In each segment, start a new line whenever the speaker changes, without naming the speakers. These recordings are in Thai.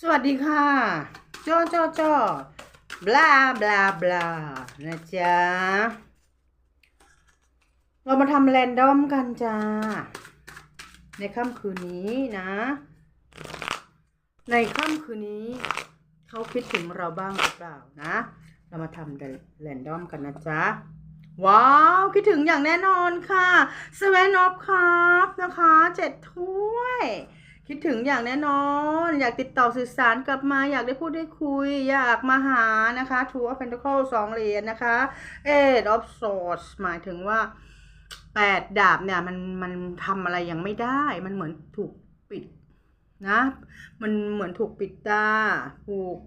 สวัสดีค่ะจ้อจ้อจ้อบลาบลาบลานะจ๊ะ เรามาทำแรนดอมกันจ้า ในค่ำคืนนี้นะ ในค่ำคืนนี้ เขาคิดถึงเราบ้างหรือเปล่านะ เรามาทำแรนดอมกันนะจ๊ะ ว้าว คิดถึงอย่างแน่นอนค่ะเซเว่นออฟครับนะคะเจ็ดถ้วย คิดถึงอย่างแน่นอน อยากติดต่อสื่อสารกลับมาอยากได้พูดได้คุย อยากมาหานะคะ Two of Pentacles สองเหรียญนะคะ Eight of Swords หมายถึงว่าแปดดาบเนี่ยมันมันทำอะไรยังไม่ได้ มันเหมือนถูกปิดนะ มันเหมือนถูกปิดตาผูก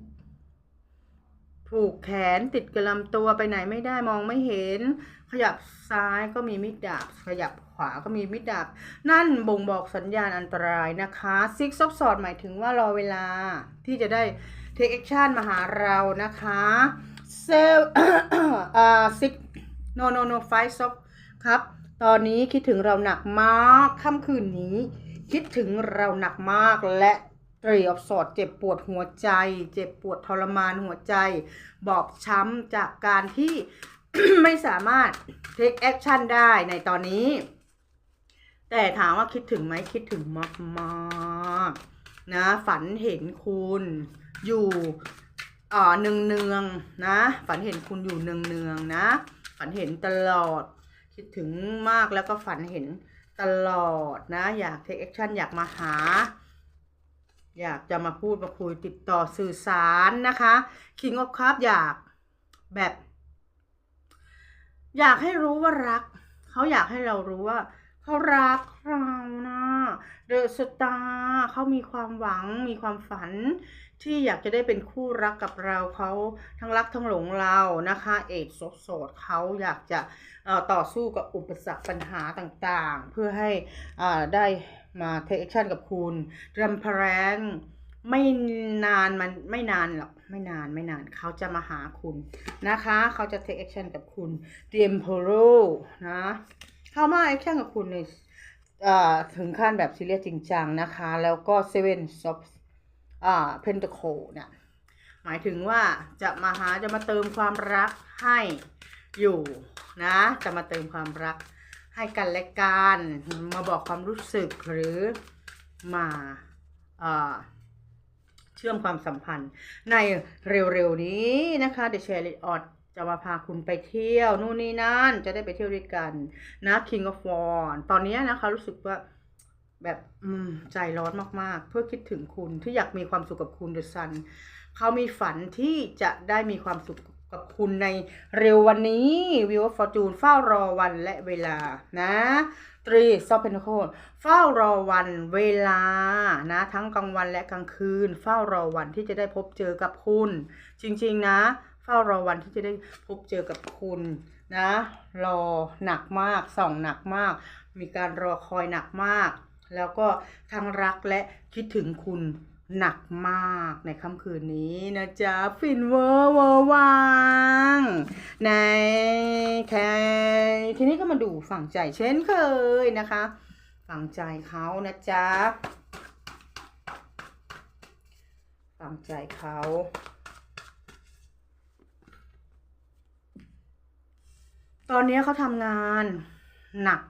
ผูกแขนติดกับลำตัวไปไหนไม่ได้มองไม่เห็น ขยับซ้ายก็มีมิดดาบ ขยับขวาก็มีมิดดาบ นั่นบ่งบอกสัญญาณอันตรายนะคะ Six of Swords หมายถึงว่ารอเวลาที่จะได้ take action มาหาเรานะคะ Sell อ่า Six no no no Five of ครับ ตอนนี้คิดถึงเราหนักมากค่ำคืนนี้ คิดถึงเราหนักมากและเตรียมสอดเจ็บปวดหัวใจ เจ็บปวดทรมานหัวใจ บอบช้ำจากการที่ ไม่สามารถ take action ได้ในตอนนี้ แต่ถามว่าคิดถึงไหมคิดถึงมากมากๆนะ ฝันเห็นคุณอยู่อ่าเนืองเนืองๆนะ ฝันเห็นคุณอยู่เนืองเนืองๆนะ ฝันเห็นตลอด คิดถึงมากแล้วก็ฝันเห็นตลอดนะ อยาก take action อยากมาหา อยากจะมาพูดมาคุยติดต่อสื่อสารนะคะ King of Cup อยากแบบ อยากให้รู้ว่ารัก เขาอยากให้เรารู้ว่า เขารักเรานะเดอะสตาร์เขามีความหวังมีความฝัน ที่อยากจะได้เป็นคู่รักกับเราเขาทั้งรักทั้งหลงเรานะคะเอกโสดเขาอยากจะต่อสู้กับอุปสรรคปัญหาต่างๆ เพื่อให้ได้มาเทคแอคชั่นกับคุณรำพแรง ไม่นานมันไม่นานหรอกไม่นานไม่นานเขาจะมาหาคุณนะคะ เขาจะเทคแอคชั่นกับคุณเตรียมโพโลนะเข้ามาแอคชั่นกับคุณในถึงขั้นแบบซีเรียสจริงจังนะคะ แล้วก็เซเว่นซอฟอ่าเพนตโคเนี่ยหมายถึงว่าจะมาหาจะมาเติมความรักให้อยู่นะ จะมาเติมความรักให้กันและกันมาบอกความรู้สึกหรือมาอ่า เชื่อมความสัมพันธ์ ในเร็วๆนี้นะคะเดช h ริออดจะมาพาคุณไปเที่ยวนู่นนี่นั่นจะได้ไปเที่ยวด้วยกันนะ King of War ตอนนี้นะคะรู้สึกว่าแบบใจร้อนมากๆ เพื่อคิดถึงคุณที่อยากมีความสุขกับคุณเดอะซันเขามีฝันที่จะได้มีความสุข กับคุณในเร็ววันนี้วิวฟอร์จูนเฝ้ารอวันและเวลานะตรีซอฟเพนโคเฝ้ารอวันเวลานะทั้งกลางวันและกลางคืน เฝ้ารอวันที่จะได้พบเจอกับคุณ จริง ๆ นะ เฝ้ารอวันที่จะได้พบเจอกับคุณนะ รอหนักมากส่องหนักมาก มีการรอคอยหนักมาก แล้วก็ทั้งรักและคิดถึงคุณ หนักมากในค่ำคืนนี้นะจ๊ะ ฟินเวอร์เวอร์วังในแค่ทีนี้ก็มาดูฝั่งใจเช่นเคยนะคะ ฝั่งใจเขานะจ๊ะ ฝั่งใจเขาตอนนี้เขาทำงานหนัก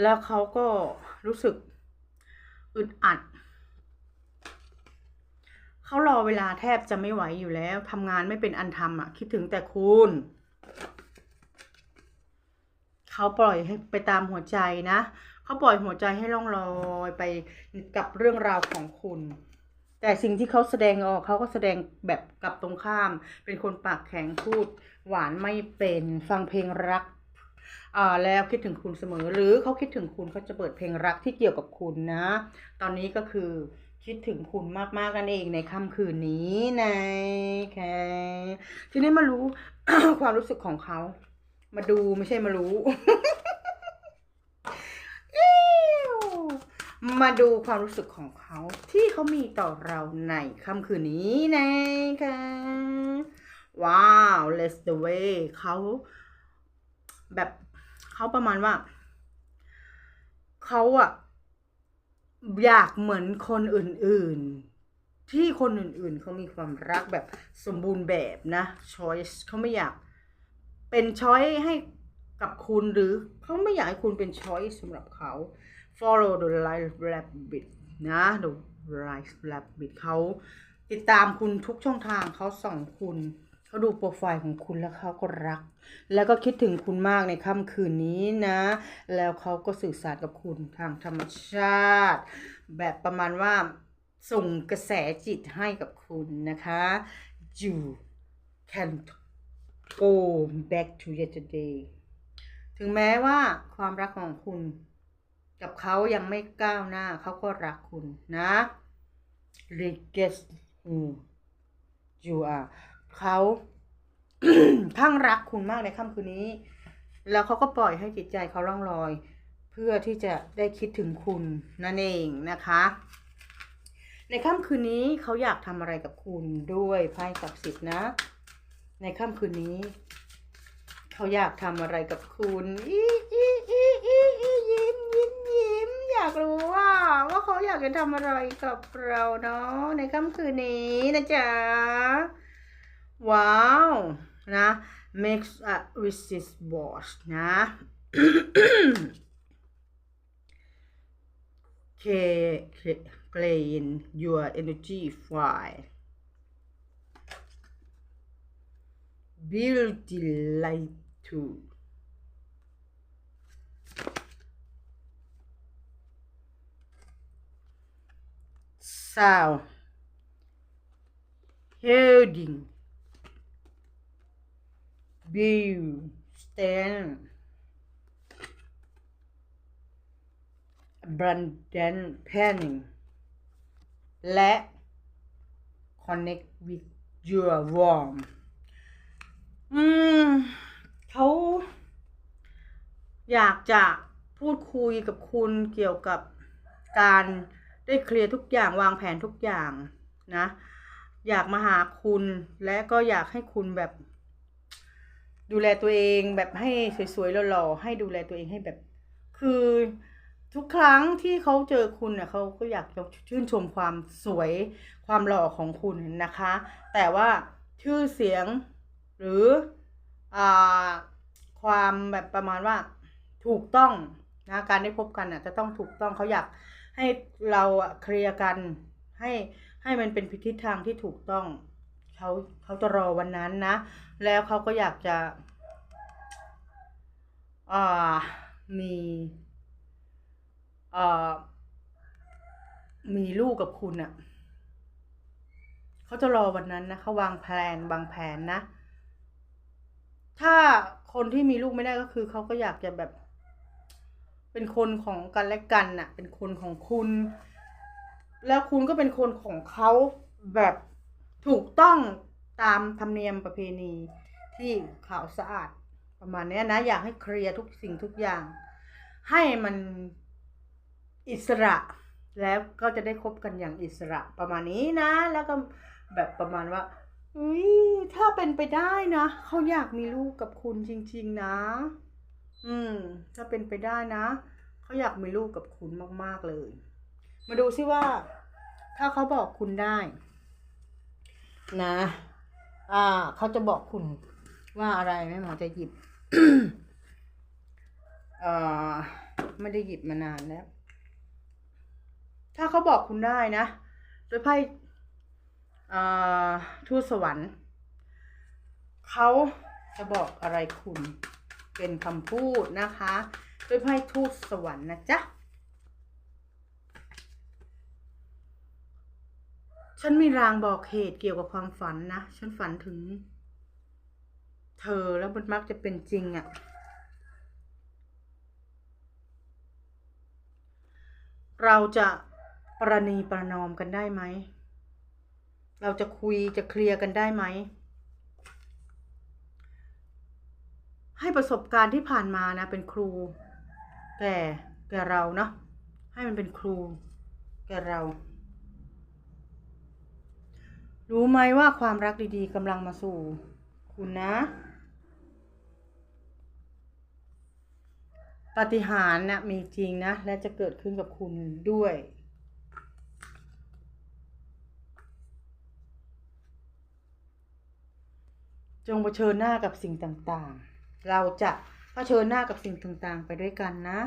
แล้วเขาก็รู้สึกอึดอัด เขารอเวลาแทบจะไม่ไหวอยู่แล้วทำงานไม่เป็นอันทำอะ คิดถึงแต่คุณ เขาปล่อยให้ไปตามหัวใจนะเขาปล่อยหัวใจให้ล่องลอยไปกับเรื่องราวของคุณ แต่สิ่งที่เขาแสดงออกเขาก็แสดงแบบกับตรงข้าม เป็นคนปากแข็งพูด หวานไม่เป็นฟังเพลงรักอ่าแล้วคิดถึงคุณเสมอ หรือเขาคิดถึงคุณเขาจะเปิดเพลงรักที่เกี่ยวกับคุณนะ ตอนนี้ก็คือ คิดถึงคุณมากๆกันเองในค่ำคืนนี้นะค่ทีนี้มารู้ ความรู้สึกของเขา มาดูไม่ใช่มารู้ มาดูความรู้สึกของเขา ที่เขามีต่อเราในค่ำคืนนี้นะคะว้าว let's the way เขาแบบเขาประมาณว่า เขาอะ อยากเหมือนคนอื่นๆ ที่คนอื่นๆเขามีความรักแบบสมบูรณ์แบบนะ choice เขาไม่อยากเป็นช้อยให้กับคุณหรือเขาไม่อยากให้คุณเป็นช้อยสำหรับเขา follow the life rabbit นะ the life rabbit เขาติดตามคุณทุกช่องทางเขาส่องคุณ เขาดูโปรไฟล์ของคุณแล้วเขาก็รัก แล้วก็คิดถึงคุณมากในค่ำคืนนี้นะ แล้วเขาก็สื่อสารกับคุณทางธรรมชาติ แบบประมาณว่าส่งกระแสจิตให้กับคุณนะคะ you can go back to yesterday ถึงแม้ว่าความรักของคุณ กับเขายังไม่ก้าวหน้าเขาก็รักคุณนะ regret who you are เขาข้างรักคุณมากในค่ำคืนนี้ แล้วเขาก็ปล่อยให้จิตใจเขาล่องลอย เพื่อที่จะได้คิดถึงคุณนั่นเองนะคะ ในค่ำคืนนี้เขาอยากทำอะไรกับคุณด้วยไพ่ศักดิ์สิทธิ์นะ ในค่ำคืนนี้เขาอยากทำอะไรกับคุณอีอีอีอีอียิ้มยิ้มยิ้มอยากรู้ว่าว่าเขาอยากจะทำอะไรกับเราเนาะในค่ำคืนนี้นะจ๊ะ ว้าวนะ makes a resist watch นะ K clean your energy file build delight to sound healing build stand abundant planning และ connect with your warm อืมเขาอยากจะพูดคุยกับคุณเกี่ยวกับการได้เคลียร์ทุกอย่างวางแผนทุกอย่างนะ อยากมาหาคุณและก็อยากให้คุณแบบ ดูแลตัวเองแบบให้สวยๆหล่อๆให้ดูแลตัวเองให้แบบ คือทุกครั้งที่เขาเจอคุณเนี่ยเขาก็อยากจะชื่นชมความสวยความหล่อของคุณนะคะ แต่ว่าชื่อเสียงหรืออ่าความแบบประมาณว่าถูกต้องนะการได้พบกันอะจะต้องถูกต้องเขาอยากให้เราเคลียร์กันให้ให้มันเป็นทิศทางที่ถูกต้อง เขาเขาจะรอวันนั้นนะ แล้วเขาก็อยากจะอ่ามีอ่ามีลูกกับคุณอะ่ะเขาจะรอวันนั้นนะเขาวางแผนบางแผนนะ ถ้าคนที่มีลูกไม่ได้ก็คือเขาก็อยากจะแบบ เป็นคนของกันและกันน่ะ เป็นคนของคุณ แล้วคุณก็เป็นคนของเขาแบบ ถูกต้องตามธรรมเนียมประเพณีที่ขาวสะอาดประมาณนี้นะ อยากให้เคลียร์ทุกสิ่งทุกอย่าง ให้มันอิสระแล้วก็จะได้คบกันอย่างอิสระประมาณนี้นะ แล้วก็แบบประมาณว่าอุ้ยถ้าเป็นไปได้นะเขาอยากมีลูกกับคุณจริง ๆนะ อืม ถ้าเป็นไปได้นะเขาอยากมีลูกกับคุณมากๆเลย มาดูซิว่า ถ้าเขาบอกคุณได้ นะ อ่าเขาจะบอกคุณว่าอะไรแม่หมอจะหยิบเอ่อไม่ได้หยิบมานานแล้ว ถ้าเขาบอกคุณได้นะโดยไพ่ทูตสวรรค์เขาจะบอกอะไรคุณเป็นคำพูดนะคะ โดยไพ่ทูตสวรรค์นะจ๊ะ ฉันมีรางบอกเหตุเกี่ยวกับความฝันนะ ฉันฝันถึง เธอแล้วมันมักจะเป็นจริงอะ่ะ เราจะประนีประนอมกันได้ไหม เราจะคุยจะเคลียร์กันได้ไหม ให้ประสบการณ์ที่ผ่านมานะ เป็นครู แก่แก่เราเนาะให้มันเป็นครู แก่เรา รู้ไหมว่าความรักดีๆกำลังมาสู่ คุณนะ ปฏิหาริย์นะมีจริงนะ และจะเกิดขึ้นกับคุณด้วย จงเผชิญหน้ากับสิ่งต่างๆ เราจะเผชิญหน้ากับสิ่งต่างๆ ไปด้วยกันนะ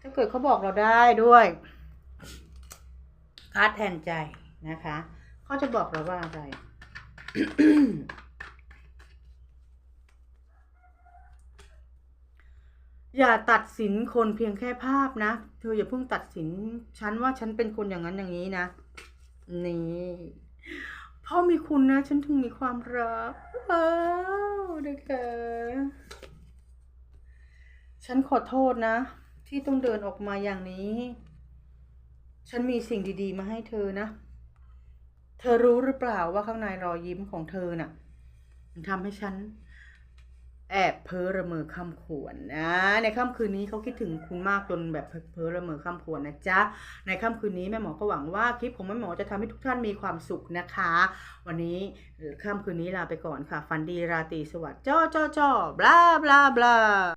ถ้าเกิดเขาบอกเราได้ด้วยคาดแทนใจนะคะ เขาจะบอกเราว่าอะไร อย่าตัดสินคนเพียงแค่ภาพนะ เธออย่าเพิ่งตัดสินฉันว่าฉันเป็นคนอย่างนั้นอย่างนี้นะ นี่เพราะมีคุณนะ ฉันถึงมีความรัก ว้าวนะคะฉันขอโทษนะ ที่ต้องเดินออกมาอย่างนี้ ฉันมีสิ่งดี ๆ มาให้เธอนะ เธอรู้หรือเปล่าว่าข้างในรอยยิ้มของเธอน่ะมันทำให้ฉัน แอบเพ้อระเมอคำขวนนะในค่ำคืนนี้เขาคิดถึงคุณมากจนแบบเพ้อระเมอคำขวนนะจ๊ะในค่ำคืนนี้แม่หมอก็หวังว่าคลิปของแม่หมอจะทำให้ทุกท่านมีความสุขนะคะ วันนี้ค่ำคืนนี้ลาไปก่อนค่ะ ฟันดีราตรีสวัสดิ์จ้อจ้อจ้อบลาบลาบลา